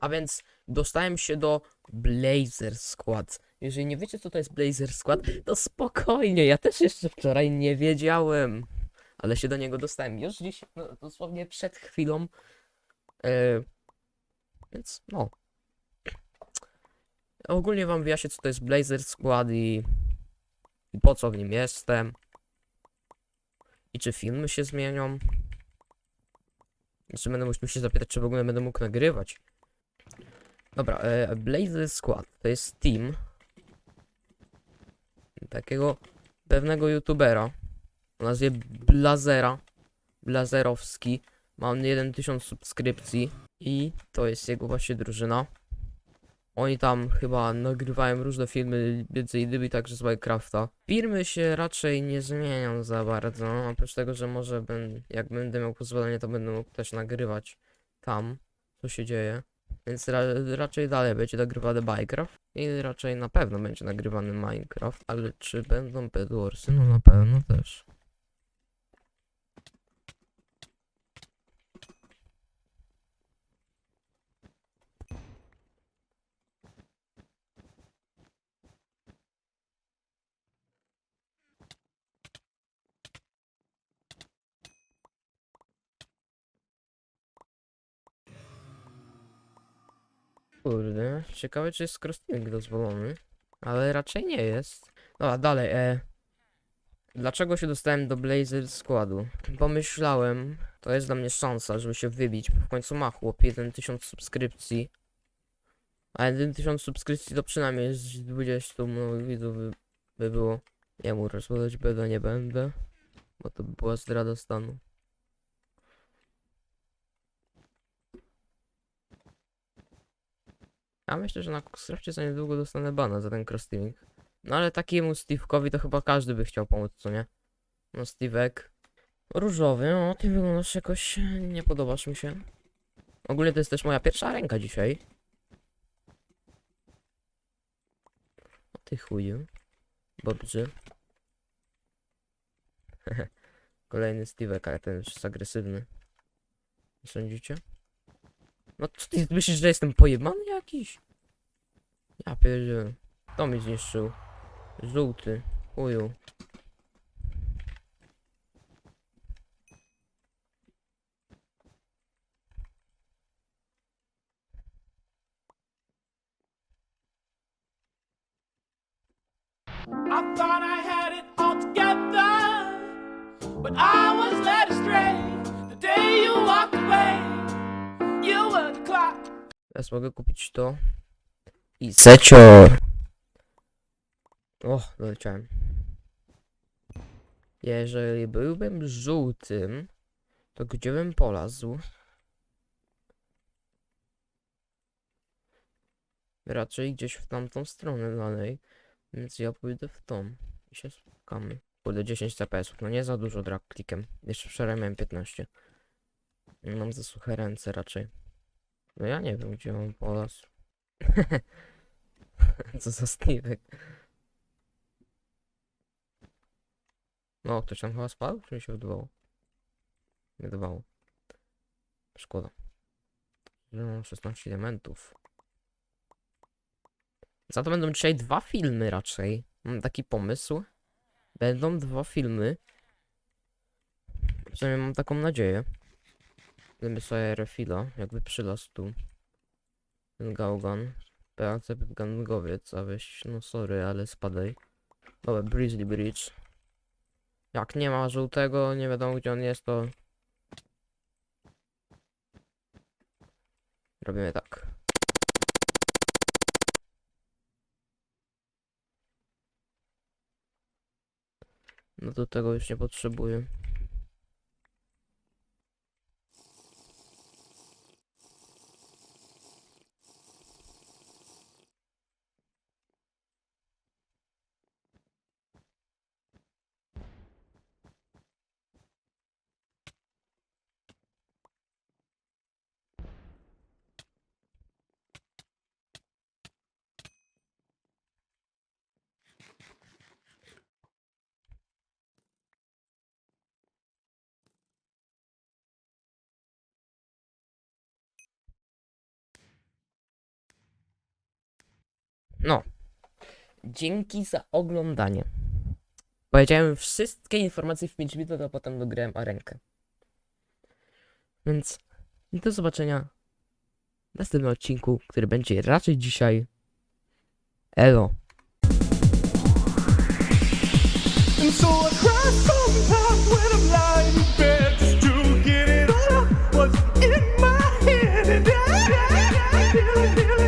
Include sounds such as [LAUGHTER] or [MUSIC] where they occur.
A więc dostałem się do Blazer Squad. Jeżeli nie wiecie, co to jest Blazer Squad, to spokojnie, ja też jeszcze wczoraj nie wiedziałem. Ale się do niego dostałem już dziś, no, dosłownie przed chwilą. E, więc no. Ogólnie wam wyjaśnię, co to jest Blazer Squad i, i po co w nim jestem. I czy filmy się zmienią. Jeszcze będę musiał się zapytać, czy w ogóle będę mógł nagrywać. Dobra, e, Blazer Squad to jest team takiego pewnego youtubera o nazwie Blazera. Blazerowski. Ma on 1000 subskrypcji i to jest jego właśnie drużyna. Oni tam chyba nagrywają różne filmy, między innymi także z Minecrafta. Firmy się raczej nie zmienią za bardzo, oprócz tego, że może ben, jak będę miał pozwolenie, to będę mógł też nagrywać tam, co się dzieje. Więc ra raczej dalej będzie nagrywany Minecraft i raczej na pewno będzie nagrywany Minecraft, ale czy będą Bedwarsy? No na pewno też. Kurde, ciekawe czy jest crosstreaming dozwolony, ale raczej nie jest. Dobra, dalej, e... Dlaczego się dostałem do Blazer składu? Pomyślałem, to jest dla mnie szansa, żeby się wybić, w końcu ma chłop 1000 subskrypcji. A 1000 subskrypcji to przynajmniej z 20 moich widzów by, by było. Nie mu rozmawiać będę, nie będę, bo to by była zdrada stanu. Ja myślę, że na Crafcie za niedługo dostanę bana za ten cross-teaming. No ale takiemu Steve'kowi to chyba każdy by chciał pomóc, co nie? No Steve'ek. Różowy, o ty wyglądasz jakoś... nie podobasz mi się. Ogólnie to jest też moja pierwsza ręka dzisiaj. O ty chuju. Dobrze. [LAUGHS] Kolejny Steve'ek, ale ten już jest agresywny. Nie Sądzicie? No co ty myślisz, że jestem pojebany jakiś? Ja pierdzielę. To mi zniszczył. Żółty. Chuju. I thought I had it all together, but I Teraz mogę kupić to. I secior. O, doleciałem. Jeżeli byłbym żółtym, to gdzie bym polazł? Raczej gdzieś w tamtą stronę dalej. Więc ja pójdę w tą. I się spotkamy. Kurde, 10 CPS-ów. No nie za dużo drag klikiem. Jeszcze wczoraj miałem 15. Mam za suche ręce raczej. No ja nie wiem, gdzie mam polas. [LAUGHS] Co za Steve'ek. No, ktoś tam chyba spadł, czy mi się wydawało? Nie wydawało. Szkoda. Że mam 16 elementów. Za to będą dzisiaj dwa filmy raczej. Mam taki pomysł. Będą dwa filmy. Przynajmniej mam taką nadzieję. Gdyby sobie refila, jakby przylazł tu. Ten gałgan. PAC gangowiec, a weź, no sorry, ale spadaj. Dobra, Grizzly Bridge. Jak nie ma żółtego, nie wiadomo gdzie on jest, to... Robimy tak. No do tego już nie potrzebuję. No. Dzięki za oglądanie. Powiedziałem wszystkie informacje w 5 minut, a potem dograłem arenkę. Więc do zobaczenia w następnym odcinku, który będzie raczej dzisiaj. Elo. And